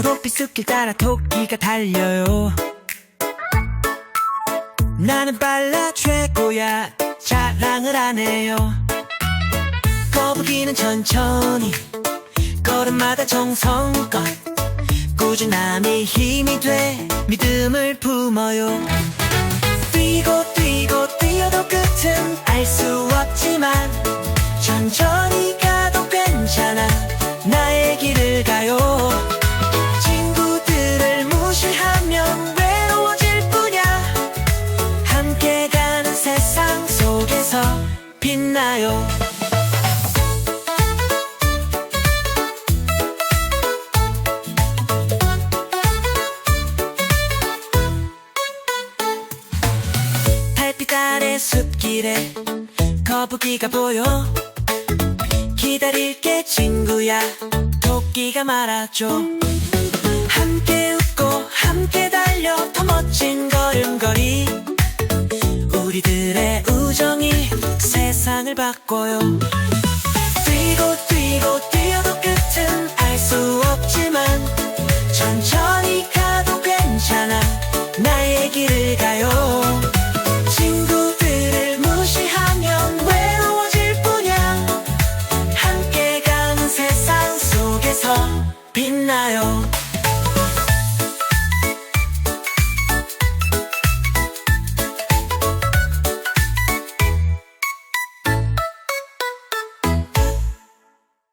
초록빛 숲길 따라 토끼가 달려요. 나는 빨라 최고야 자랑을 하네요. 거북이는 천천히 걸음마다 정성껏 꾸준함이 힘이 돼 믿음을 품어요. 뛰고 뛰고 빛나요. 달빛 아래 숲길에 거북이가 보여. 기다릴게 친구야. 토끼가 말하죠. 함께 웃고 함께 달려. 더 멋진 걸음걸이. 우리들의 세상을 바꿔요. 뛰고 뛰고 뛰어도 끝은 알 수 없지만 천천히 가도 괜찮아. 나의 길을 가요. 친구들을 무시하면 외로워질 뿐이야. 함께 가는 세상 속에서 빛나요